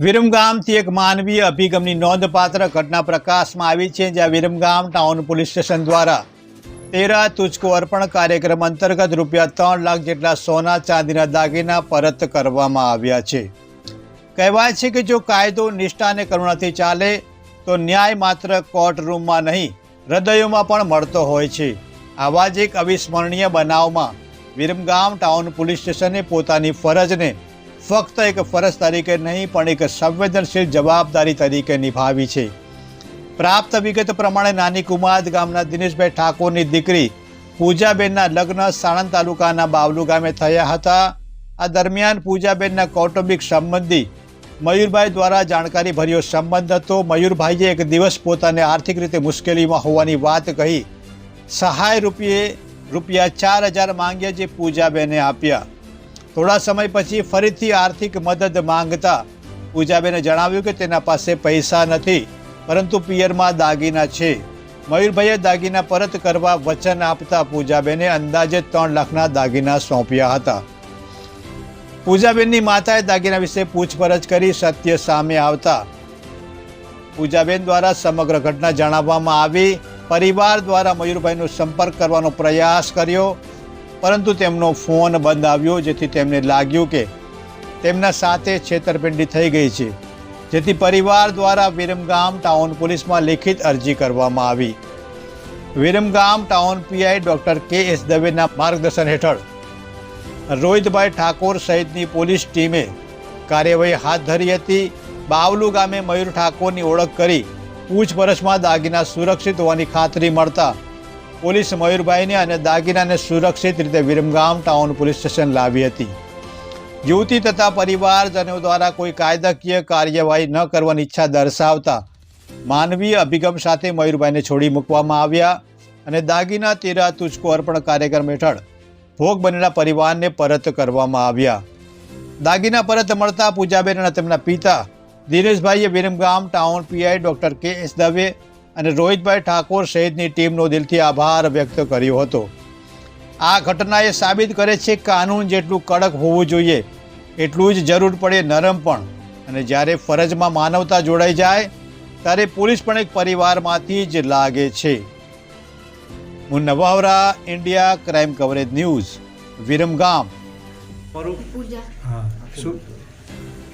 વિરમગામથી એક માનવીય અભિગમની નોંધપાત્ર ઘટના પ્રકાશમાં આવી છે, જ્યાં વિરમગામ ટાઉન પોલીસ સ્ટેશન દ્વારા તેરા તુચકો અર્પણ કાર્યક્રમ અંતર્ગત રૂપિયા ત્રણ લાખ જેટલા સોના ચાંદીના દાગીના પરત કરવામાં આવ્યા છે. કહેવાય છે કે જો કાયદો નિષ્ઠા અને કરુણાથી ચાલે, તો ન્યાય માત્ર કોર્ટરૂમમાં નહીં, હૃદયોમાં પણ મળતો હોય છે. આવા જ એક અવિસ્મરણીય બનાવમાં વિરમગામ ટાઉન પોલીસ સ્ટેશને પોતાની ફરજને ફક્ત એક ફરજ તરીકે નહીં, પણ એક સંવેદનશીલ જવાબદારી તરીકે નિભાવી છે. પ્રાપ્ત વિગત પ્રમાણે નાની કુમાદ ગામના દિનેશભાઈ ઠાકોરની દીકરી પૂજાબેનના લગ્ન સાણંદ તાલુકાના બાવલુ ગામે થયા હતા. આ દરમિયાન પૂજાબેનના કૌટુંબિક સંબંધી મયુરભાઈ દ્વારા જાણકારી ભર્યો સંબંધ હતો. મયુરભાઈએ એક દિવસ પોતાને આર્થિક રીતે મુશ્કેલીમાં હોવાની વાત કહી, સહાય રૂપિયે રૂપિયા ચાર હજાર માંગ્યા જે પૂજાબેને આપ્યા. થોડા સમય પછી ફરીથી આર્થિક મદદ માંગતા પૂજાબેને જણાવ્યું કે તેના પાસે પૈસા નથી, પરંતુ પિયરમાં દાગીના છે. મયુરભાઈએ દાગીના પરત કરવા વચન આપતા પૂજાબેને અંદાજે ત્રણ લાખના દાગીના સોંપ્યા હતા. પૂજાબેનની માતાએ દાગીના વિશે પૂછપરછ કરી સત્ય સામે આવતા પૂજાબેન દ્વારા સમગ્ર ઘટના જણાવવામાં આવી. પરિવાર દ્વારા મયુરભાઈનો સંપર્ક કરવાનો પ્રયાસ કર્યો. પરંતુ તેમનો ફોન બંધ આવ્યો, જેથી તેમને લાગ્યું કે તેમના સાથે છેતરપિંડી થઈ ગઈ છે. જેથી પરિવાર દ્વારા વિરમગામ ટાઉન પોલીસમાં લેખિત અરજી કરવામાં આવી. Viramgam town PI doctor K S દવેના માર્ગદર્શન હેઠળ રોહિતભાઈ ઠાકોર સહિતની પોલીસ ટીમે કાર્યવાહી હાથ ધરી હતી. બાવલુ ગામે મયુર ઠાકોરની ઓળખ કરી પૂછપરછમાં દાગીના સુરક્ષિત હોવાની ખાતરી મળતા પોલીસ મયુરભાઈને અને દાગીનાને સુરક્ષિત રીતે વિરમગામ ટાઉન પોલીસ સ્ટેશન લાવી હતી. યુવતી તથા પરિવારજનો દ્વારા કોઈ કાયદાકીય કાર્યવાહી ન કરવાની ઈચ્છા દર્શાવતા માનવીય અભિગમ સાથે મયુરભાઈને છોડી મૂકવામાં આવ્યા અને દાગીના તેરા તુચકો અર્પણ કાર્યક્રમ હેઠળ ભોગ બનેલા પરિવારને પરત કરવામાં આવ્યા. દાગીના પરત મળતા પૂજાબેન અને તેમના પિતા દિનેશભાઈએ Viramgam town PI doctor K S Dave અને રોહિતભાઈ ઠાકોર સહિતની ટીમનો દિલથી આભાર વ્યક્ત કર્યો હતો. આ ઘટનાએ સાબિત કરે છે કે કાનૂન જેટલું કડક હોવું જોઈએ એટલું જ જરૂર પડે નરમ પણ. અને જ્યારે ફરજમાં માનવતા જોડાઈ જાય ત્યારે પોલીસ પણ એક પરિવારમાંથી જ લાગે છે. હું નવાવરા India crime coverage news Viramgam તમારું હા શું?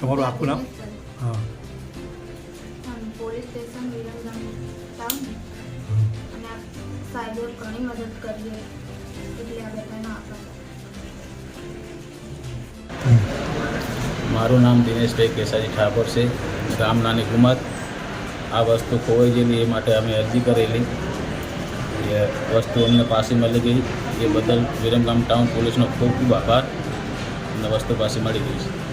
તમારું આખું નામ? હા. પોલીસ સ્ટેશન વિરમગામ સાહેબો ઘણી મદદ કરી એટલે આ બધાનો આભાર મારું નામ દિનેશભાઈ કેસાજી ઠાકોર છે. ગામ નાની કુમાર આ વસ્તુ ખોવાઈ ગયેલી, એ માટે અમે અરજી કરેલી. એ વસ્તુ અમને પાસે મળી ગઈ. એ બદલ વિરમગામ ટાઉન પોલીસનો ખૂબ ખૂબ આભાર. અને વસ્તુ પાસે મળી ગઈ છે.